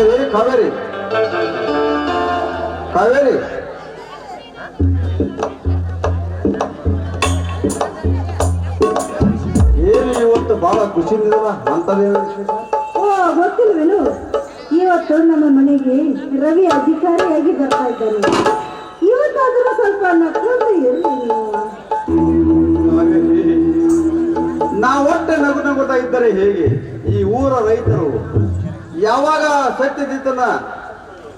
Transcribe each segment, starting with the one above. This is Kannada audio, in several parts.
ಕಾವೇರಿ ಕಾವೇರಿ. ಕಾವೇರಿ. ಏನು ಇವತ್ತು ಬಹಳ ಖುಷಿ ಅಂತದೇನು ವಿಶೇಷ ಓ ಗೊತ್ತಿಲ್ವೇನು? ಇವತ್ತು ನಮ್ಮ ಮನೆಗೆ ರವಿ ಅಧಿಕಾರಿಯಾಗಿ ಬರ್ತಾ ಇದ್ದಾನೆ. ಇವತ್ತಾದರೂ ಸ್ವಲ್ಪ ನಾವೊಟ್ಟೆ ಒಟ್ಟೆ ನಗು ನಗುತ್ತಾ ಇದ್ದರೆ ಹೇಗೆ? ಈ ಊರ ರೈತರು ಯಾವಾಗ ಸತ್ಯದಿತ್ತನ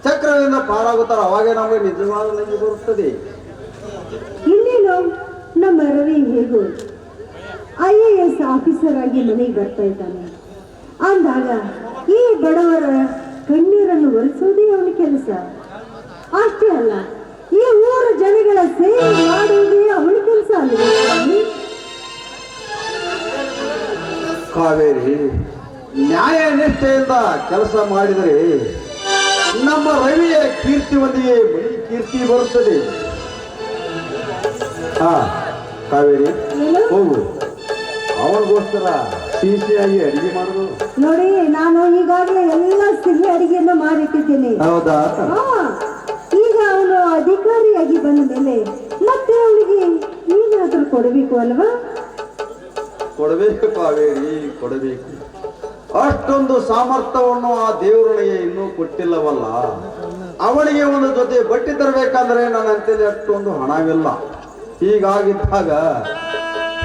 ಚಕ್ರದಿಂದ ಪಾರಾಗುತ್ತಾರೋ ಅವಾಗೇ ನಮಗೆ ನಿಜವಾದ ನಗೆ ಬರುತ್ತದೆ. ಇನ್ನೇನು? ನಮ್ಮ ರವಿ ಹೇಗೂ? ಐ ಎ ಎಸ್ ಆಫೀಸರ್ ಆಗಿ ಮನೆಗೆ ಬರ್ತಾ ಇದ್ದಾನೆ. ಅಂದಾಗ ಈ ಬಡವರ ಕಣ್ಣೀರನ್ನು ಒರೆಸೋದೇ ಅವನ ಕೆಲಸ. ಅಷ್ಟೇ ಅಲ್ಲ ಈ ಊರ ಜನಗಳ ಸೇವೆ ಮಾಡುವುದೇ ಅವನ ಕೆಲಸ ಅಲ್ಲ? ಕಾವೇರಿ ನ್ಯಾಯ ನಿಷ್ಠೆಯಿಂದ ಕೆಲಸ ಮಾಡಿದರೆ ನಮ್ಮ ರವಿಯ ಕೀರ್ತಿ ಒಂದಿಗೆ ಮೈ ಕೀರ್ತಿ ಬರುತ್ತದೆ. ಹಾ ಕಾವೇರಿ? ಹೋಗು. ಅವನಿಗೋಸ್ಕರ ಸಿಹಿಯಾಗಿ ಅಡಿಗೆ ಮಾಡೋದು. ನೋಡಿ ನಾನು ಈಗಾಗಲೇ ಎಲ್ಲ ಸಿಹಿ ಅಡಿಗೆಯನ್ನು ಮಾಡಿಟ್ಟಿದ್ದೇನೆ. ಹೌದಾ? ಈಗ ಅವನು ಅಧಿಕಾರಿಯಾಗಿ ಬಂದ ಮೇಲೆ ಮತ್ತೆ ಅವನಿಗೆ ಏನಾದರೂ ಕೊಡಬೇಕು ಅಲ್ವಾ? ಕೊಡಬೇಕು ಕಾವೇರಿ ಕೊಡಬೇಕು. ಅಷ್ಟೊಂದು ಸಾಮರ್ಥ್ಯವನ್ನು ಆ ದೇವರೊಳಗೆ ಇನ್ನೂ ಕೊಟ್ಟಿಲ್ಲವಲ್ಲ? ಅವನಿಗೆ ಒಂದು ಜೊತೆ ಬಟ್ಟೆ ತರಬೇಕಂದ್ರೆ ನನ್ನ ಅಂತೇಳಿ ಅಷ್ಟೊಂದು ಹಣವಿಲ್ಲ. ಹೀಗಾಗಿದ್ದಾಗ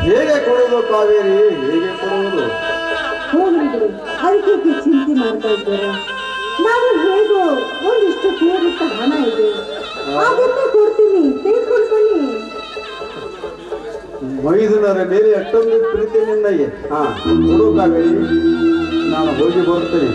ಹೇಗೆ ಕೊಡುವುದು ಕಾವೇರಿ? ಹೇಗೆ ಕೊಡುವುದು? ಅದಕ್ಕೆ ಚಿಂತೆ ಮಾಡ್ತಾ ಇದ್ದಾರೆ. ನಾನು ಹೇಗೋ ಒಂದಿಷ್ಟು ಪ್ರೇರಿತ ಹಣ ಇದೆ. ಅದನ್ನೇ ಕೊಡ್ತೀನಿ. ತೆಗೆದುಕೊಂಡು ಬನ್ನಿ. ಮೈದುನರ ಮೇಲೆ ಅಷ್ಟೊಂದು ಪ್ರೀತಿ ನಿನ್ನಗೆ ಹಾ ಕೊಡು ಕಾವೇರಿ. ಹೋಗಿ ಬರ್ತೇನೆ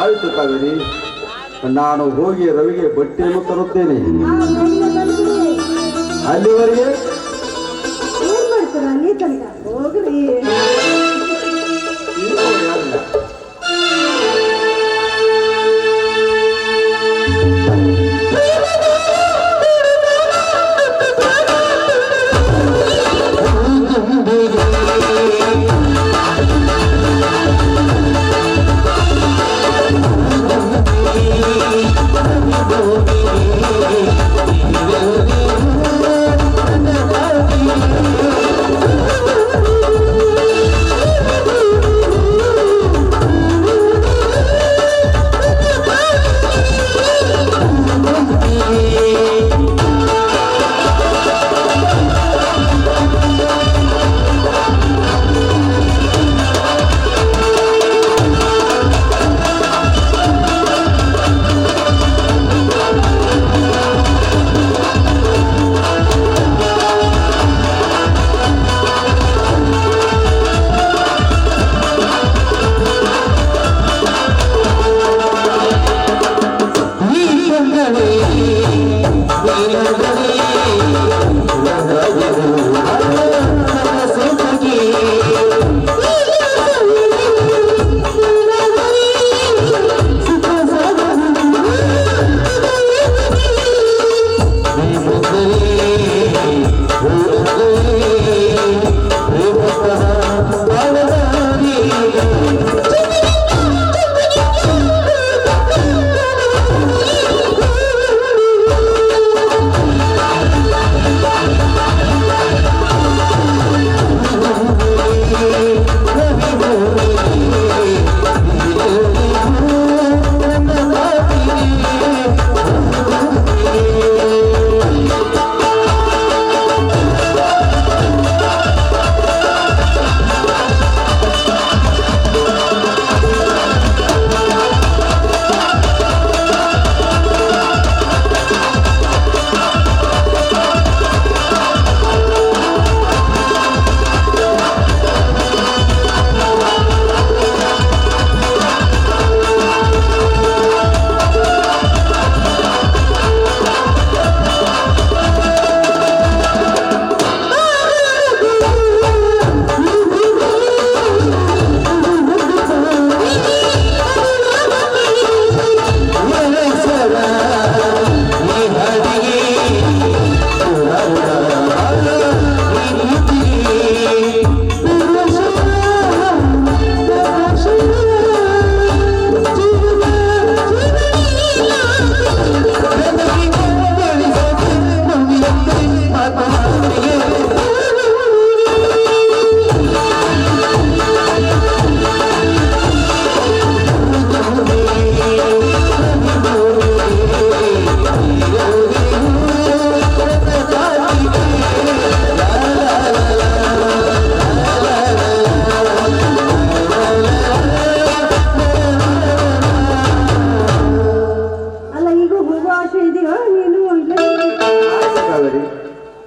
ಆಯ್ತು ಕಾವೇರಿ ನಾನು ಹೋಗಿ ರವಿಗೆ ಬಟ್ಟೆಯನ್ನು ತರುತ್ತೇನೆ. ಅಲ್ಲಿವರೆಗೆ ಮಾಡ್ತೀರ ಅಲ್ಲಿ ತನಕ ಹೋಗ್ರಿ ನೀವು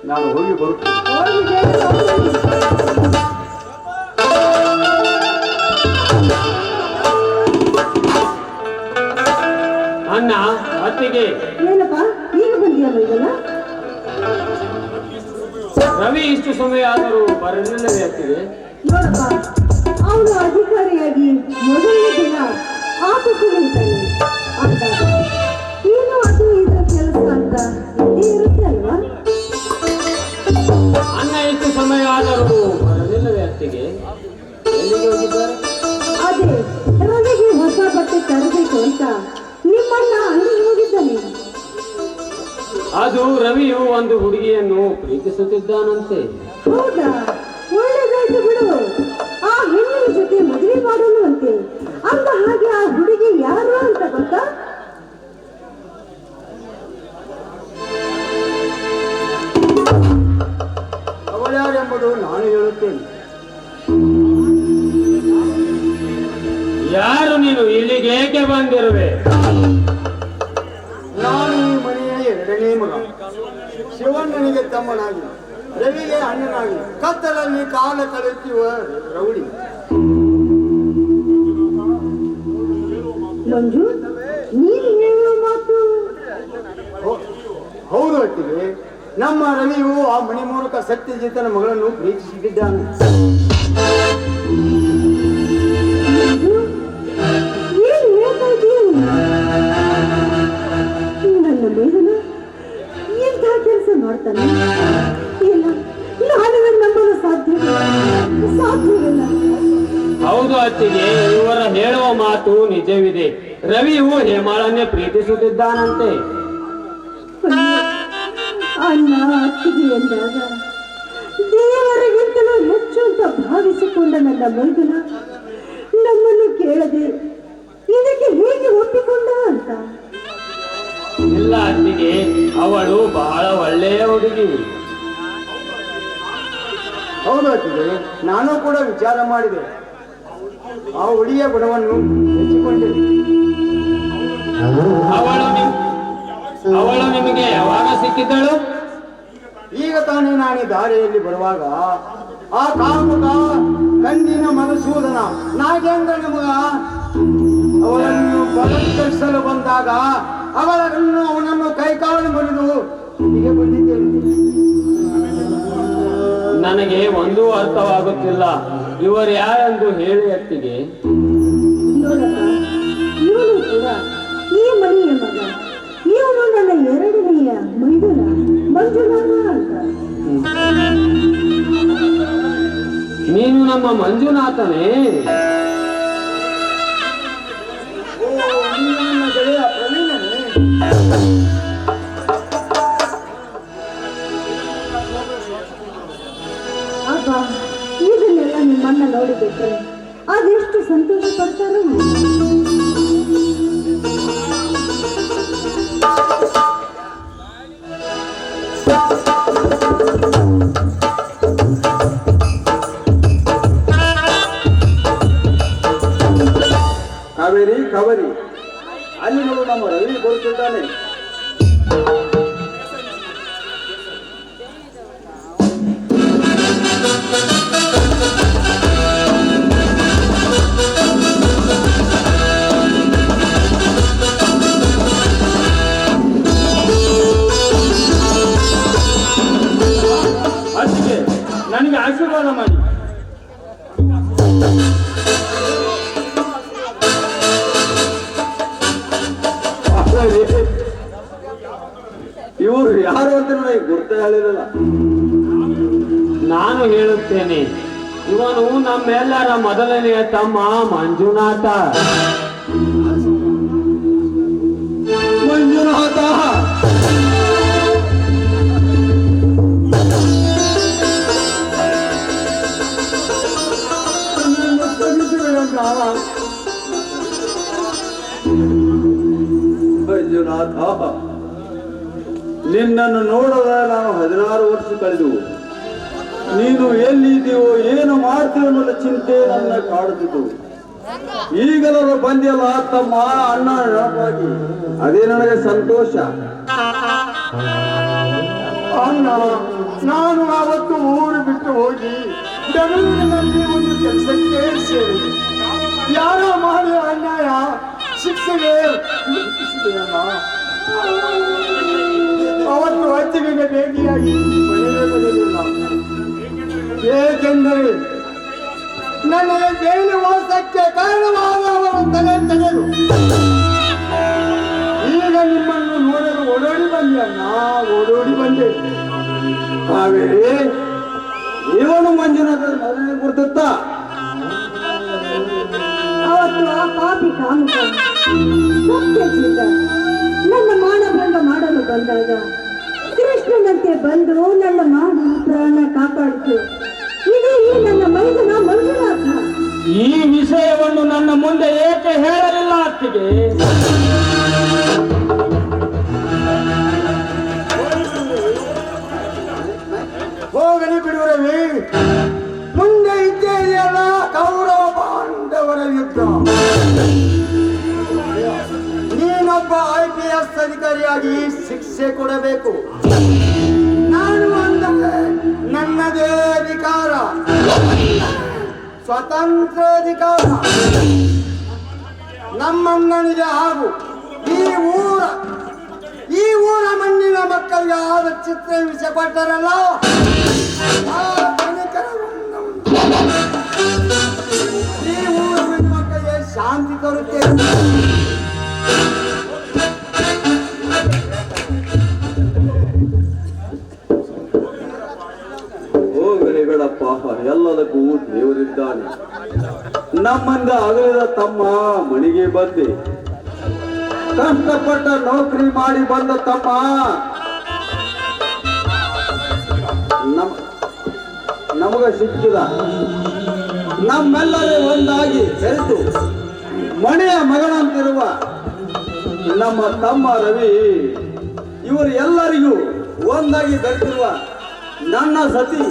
ನಾನು ಹೋಗಿ ಬರುತ್ತೇನೆ. ಅಣ್ಣ ಅತ್ತಿಗೆ. ಏನಪ್ಪ? ಈಗ ಬಂದಿಯ ರವಿ ಇಷ್ಟು ಸಮಯ ಆದರೂ ಬರಲಿಲ್ಲವೇ ಅತ್ತಿಗೆ? ಅವನು ಅಧಿಕಾರಿಯಾಗಿ ಮೊದಲನೇ ದಿನ ಆಫೀಸಿಗೆ ಅಂತ ಏನು ಅದು ಇದರ ಕೆಲಸ ಅಂತ ಇರುತ್ತೆ ಅಲ್ವಾ ಅನ್ನ ಇಷ್ಟು ಸಮಯ ಆದರೂ ಬರಲಿಲ್ಲವೇ ವ್ಯಕ್ತಿಗೆ ಎಲ್ಲಿಗೆ ಹೋಗಿದ್ದಾರೆ? ಅದೇ ಹೊಸ ಬಟ್ಟೆ ತರಬೇಕು ಅಂತ ನಿಮ್ಮನ್ನ ಹೋಗಿದ್ದಾನೆ ಅದು ರವಿಯು ಒಂದು ಹುಡುಗಿಯನ್ನು ಪ್ರೀತಿಸುತ್ತಿದ್ದಾನಂತೆ. ಹೌದಾ? ನಾನು ಹೇಳುತ್ತೇನೆ. ಯಾರು ನೀನು? ಇಲ್ಲಿಗೆ ಏಕೆ ಬಂದಿರುವೆ? ನಾನು ಈ ಮನೆಯ ಎರಡನೇ ಮಗ. ಶಿವಣ್ಣನಿಗೆ ತಮ್ಮನಾಗಿ ರವಿಗೆ ಅಣ್ಣನಾಗಿ ಕತ್ತಲಲ್ಲಿ ಕಾಲ ಕಳೆಯುತ್ತಿರುವ ರೌಡಿ. ಮಂಜು ನೀನು ಹೇಳುವ ಮಾತು? ಹೌ- ಹೌದು ಒಟ್ಟಿಗೆ ನಮ್ಮ ರವಿಯು ಆ ಮಣಿ ಮೂಲಕ ಸತ್ಯಜಿತನ ಮಗಳನ್ನು ಕೆಲಸ ಮಾಡ್ತಾನೆ ನಂಬಲು ಸಾಧ್ಯ ಸಾಧ್ಯವಿಲ್ಲ ಹೌದು ಅತ್ತಿಗೆ, ಇವರ ಹೇಳುವ ಮಾತು ನಿಜವಿದೆ. ರವಿಯು ಹೇಮಾಳನ್ನೇ ಪ್ರೀತಿಸುತ್ತಿದ್ದಾನಂತೆ. ಎಂದಾಗ ದೇವರಿಗಿಂತಲೂ ಹೆಚ್ಚು ಅಂತ ಭಾವಿಸಿಕೊಂಡ ನನ್ನ ಮೈದುನ ನಮ್ಮನ್ನು ಕೇಳದೆ ಇದಕ್ಕೆ ಹೇಗೆ ಒಪ್ಪಿಕೊಂಡ ಅಂತ? ಇಲ್ಲ ಅತ್ತಿಗೆ ಅವಳು ಬಹಳ ಒಳ್ಳೆಯ ಹುಡುಗಿ. ಹೌದು ಅತ್ತಿಗೆ ನಾನು ಕೂಡ ವಿಚಾರ ಮಾಡಿದೆ. ಆ ಹುಡುಗಿಯ ಗುಣವನ್ನು ಮೆಚ್ಚಿಕೊಂಡಿದ್ದೆ ಅವಳು ಅವಳು ನಿಮಗೆ ಯಾವಾಗ ಸಿಕ್ಕಿದ್ದಳು? ಈಗ ತಾನೇ ನಾನು ದಾರಿಯಲ್ಲಿ ಬರುವಾಗ ಆ ಕಾಮುಕ ಕಣ್ಣಿನ ಮನಸೂದನ ನಾಗೇಂದ್ರನ ಮಗ ಅವಳನ್ನು ಬಲತ್ಕರಿಸಲು ಬಂದಾಗ ಅವಳನ್ನು ಅವನನ್ನು ಕೈಕಾಲು ಮುರಿದು ಹೀಗೆ ಬಂದಿದ್ದೇನೆ. ನನಗೆ ಒಂದೂ ಅರ್ಥವಾಗುತ್ತಿಲ್ಲ. ಇವರು ಯಾರೆಂದು ಹೇಳಿ ಅತ್ತಿಗೆ. ಇವನು ಕೂಡ ಈ ಮನೆಯ ಮಗ. ನಮ್ಮ ಮಂಜುನಾಥನೇ. ಇದನ್ನೆಲ್ಲ ನಿಮ್ಮನ್ನ ನೋಡಿಬಿಟ್ರೆ ಹೇಳಿರಲ್ಲ ನಾನು ಹೇಳುತ್ತೇನೆ ಇವನು ನಮ್ಮೆಲ್ಲರ ಮೊದಲನೆಯ ತಮ್ಮ ಮಂಜುನಾಥ. ಮಂಜುನಾಥ. ಮಂಜುನಾಥ. ನಿನ್ನನ್ನು ನೋಡದ ನಾವು ಹದಿನಾರು ವರ್ಷ ಕಳೆದು. ನೀನು ಎಲ್ಲಿದ್ದೀವೋ ಏನು ಮಾಡ್ತೀವೋ ಅನ್ನೋದ ಚಿಂತೆ ನನ್ನ ಕಾಡುತ್ತಿತ್ತು. ಈಗಲೂ ಬಂದಿಲ್ಲ ತಮ್ಮ ಅಣ್ಣ ನೆನಪಾಗಿ ಅದೇ ನನಗೆ ಸಂತೋಷ. ಅಣ್ಣ, ನಾನು ಆವತ್ತು ಊರು ಬಿಟ್ಟು ಹೋಗಿ ಬೆಂಗಳೂರಿನಲ್ಲಿ ಒಂದು ಕೆಲಸಕ್ಕೆ ಸೇರಿದೆ. ಯಾರೋ ಮಾಡಿ ಅನ್ಯಾಯ ಶಿಕ್ಷೆಗೆ ವಿಧಿಸಿದೆಯಲ್ಲ ಅವತ್ತು ಅಜ್ಜಿಗೆ ಭೇಟಿಯಾಗಿ ಏಕೆಂದರೆ ನನಗೆ ಜೈಲು ವಾಸಕ್ಕೆ ಕಾರಣವಾದವರು ತಲೆ ತೆಗೆದು. ಈಗ ನಿಮ್ಮನ್ನು ನೋಡಲು ಓಡೋಡಿ ಬಂದೆ ಅಣ್ಣ ಓಡೋಡಿ ಬಂದೆ. ಕಾವೇರಿ ಇವನು ಮಂಜುನಾಥ ಮದುವೆ ಗುರ್ತಿತ್ತ. ಅವತ್ತು ಆ ಪಾಪಿ ಕಾಮುಕ ಸತ್ಯಜಿತ ನನ್ನ ಮಾನಭಂಗ ಮಾಡಲು ಬಂದಾಗ ಕೃಷ್ಣನಂತೆ ಬಂದು ನನ್ನ ಮಾನ ಪ್ರಾಣ ಕಾಪಾಡಿತು. ಇದು ಈ ನನ್ನ ಮೈದನ ಮಂಜುನಾಥ. ಈ ವಿಷಯವನ್ನು ನನ್ನ ಮುಂದೆ ಏಕೆ ಹೇಳಲಿಲ್ಲ ಅತ್ತಿಗೆ? ಅಧಿಕಾರಿಯಾಗಿ ಶಿಕ್ಷೆ ಕೊಡಬೇಕು. ನಾನು ಅಂದರೆ ನನ್ನದೇ ಅಧಿಕಾರ. ಸ್ವತಂತ್ರ ಅಧಿಕಾರ ನಮ್ಮಣ್ಣನಿಗೆ ಹಾಗೂ ಈ ಊರ ಈ ಊರ ಮಣ್ಣಿನ ಮಕ್ಕಳಿಗೆ ಆದ ಚಿತ್ರ ವಿಷಯ ಕೊಟ್ಟರಲ್ಲ ಈ ಊರಿನ ಮಕ್ಕಳಿಗೆ ಶಾಂತಿ ತರುತ್ತೇನೆ. ಬೇಡಪ್ಪ ಎಲ್ಲದಕ್ಕೂ ದೇವರಿದ್ದಾನೆ. ನಮ್ಮಂದ ಅಗಲಿದ ತಮ್ಮ ಮನೆಗೆ ಬಂದೆ. ಕಷ್ಟಪಟ್ಟ ನೌಕರಿ ಮಾಡಿ ಬಂದ ತಮ್ಮ. ನಮ್, ನಮಗ ಸಿಕ್ಕಿದ ನಮ್ಮೆಲ್ಲರೇ ಒಂದಾಗಿ ಬೆರೆತು ಮನೆಯ ಮಗನಂತಿರುವ ನಮ್ಮ ತಮ್ಮ ರವಿ, ಇವರು ಎಲ್ಲರಿಗೂ ಒಂದಾಗಿ ಬೆರೆತಿರುವ ನನ್ನ ಸತಿ.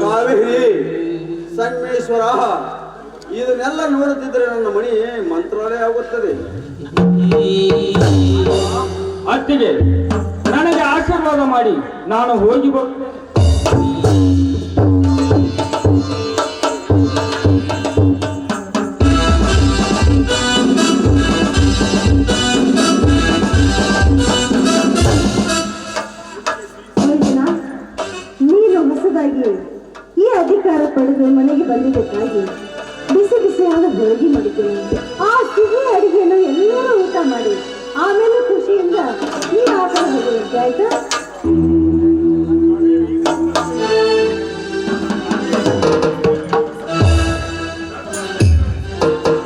ಕಾವೇರಿ ಸಂಗಮೇಶ್ವರ. ಇದನ್ನೆಲ್ಲ ನೋಡುತ್ತಿದ್ರೆ ನನ್ನ ಮಣಿ ಮಂತ್ರಾಲಯ ಆಗುತ್ತದೆ. ಅತ್ತಿಗೆ, ನನಗೆ ಆಶೀರ್ವಾದ ಮಾಡಿ, ನಾನು ಹೋಗಿ ಬ ಬಂದಿದ್ದಕ್ಕಾಗಿ ಬಿಸಿ ಬಿಸಿಯಾದ ಹೋಳಿಗೆ ಮಾಡಿದ್ದೀನಿ ಆ ಸಿಹಿ ಅಡಿಗೆಯನ್ನು ಎಲ್ಲರೂ ಊಟ ಮಾಡಿ, ಆಮೇಲೆ ಖುಷಿಯಿಂದ ಈ ಆಟ ಹೋಗುವಂತೆ ಆಯ್ತಾ?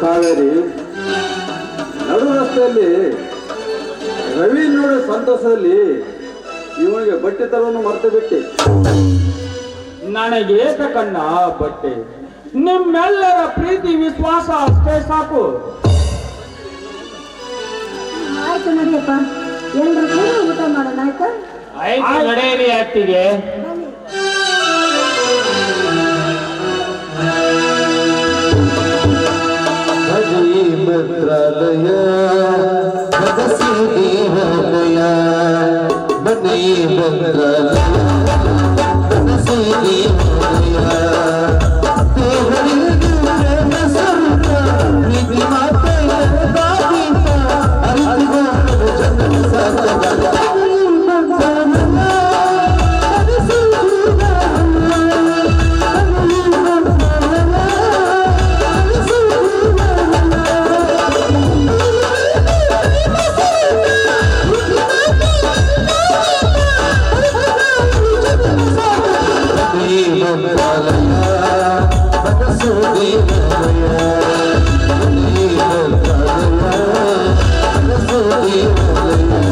ಕಾವೇರಿ, ನಡು ರಸ್ತೆಯಲ್ಲಿ ರವಿ ನೋಡೋ ಸಂತೋಷದಲ್ಲಿ ಇವನಿಗೆ ಬಟ್ಟೆ ತರವನ್ನು ಮರೆತು ಬಿಟ್ಟೆ. ನನಗೆ ಕಣ್ಣ ಬಟ್ಟೆ. ನಿಮ್ಮೆಲ್ಲರ ಪ್ರೀತಿ ವಿಶ್ವಾಸ ಅಷ್ಟೇ ಸಾಕು. ಆಯ್ತು ನಡಿಯಪ್ಪ. ಎಲ್ಲರೂ ಊಟ ಮಾಡೋಣ ಆಯ್ತಾ? ಆಯ್ತು ನಡೆಯಿರಿ ಅತ್ತಿಗೆ. ಭದ್ರಾಲಯ ಭಗಸಿ ದೇವಾಲಯ ಬನ್ನಿ ಮಂತ್ರಾಲಯ ದೇವಾಲಯ